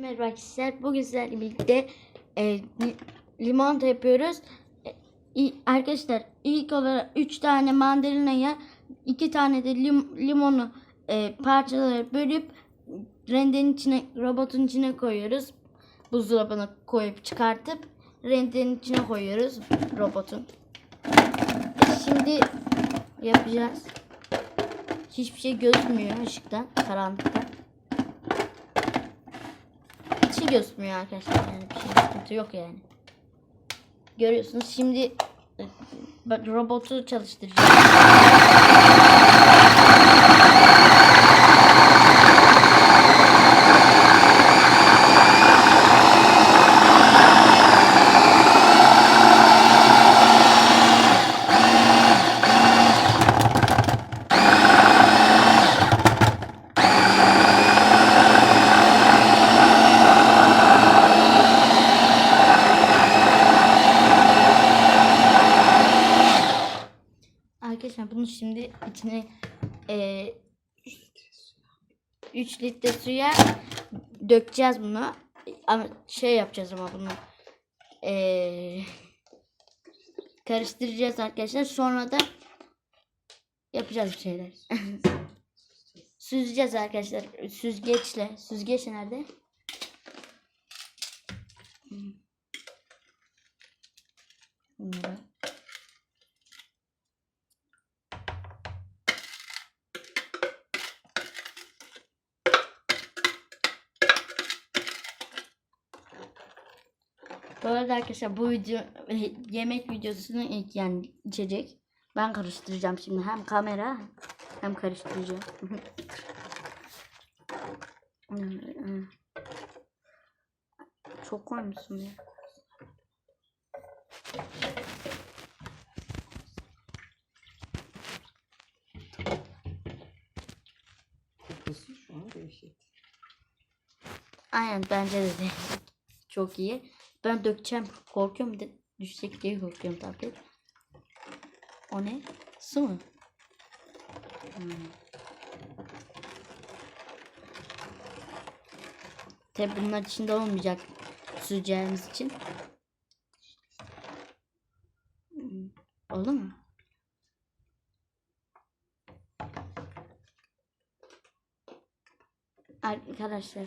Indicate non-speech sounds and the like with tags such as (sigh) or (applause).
Merhaba arkadaşlar. Bugün sizlerle birlikte e, li- limonata yapıyoruz. E, arkadaşlar ilk olarak 3 tane mandalinaya 2 tane de lim- limonu e, parçalara bölüp rendenin içine robotun içine koyuyoruz. Buzdolabına koyup çıkartıp rendenin içine koyuyoruz robotun. E, Şimdi yapacağız. Hiçbir şey gözükmüyor ışıktan, karanlıkta. Şey gözükmüyor arkadaşlar yani bir şey sıkıntı yok yani. Görüyorsunuz şimdi e, robotu çalıştıracağım. Arkadaşlar bunu şimdi içine e, 3 litre suya dökeceğiz bunu. Ama şey yapacağız ama bunu e, karıştıracağız arkadaşlar. Sonra da yapacağız bir şeyler. (laughs) Süzeceğiz arkadaşlar. Süzgeçle. Süzgeç nerede? Bunları. Bu arada arkadaşlar bu video (laughs) yemek videosunun ilk yani içecek. Ben karıştıracağım şimdi hem kamera hem karıştıracağım. (laughs) Çok koymuşsun ya. Kokusu şu an dehşet. Aynen bence de, de çok iyi. Ben dökeceğim. Korkuyorum de düşecek diye korkuyorum tabii. O ne? Su mu? Hmm. Tabi bunlar içinde olmayacak süzeceğimiz için. Hmm. Oldu mu? Arkadaşlar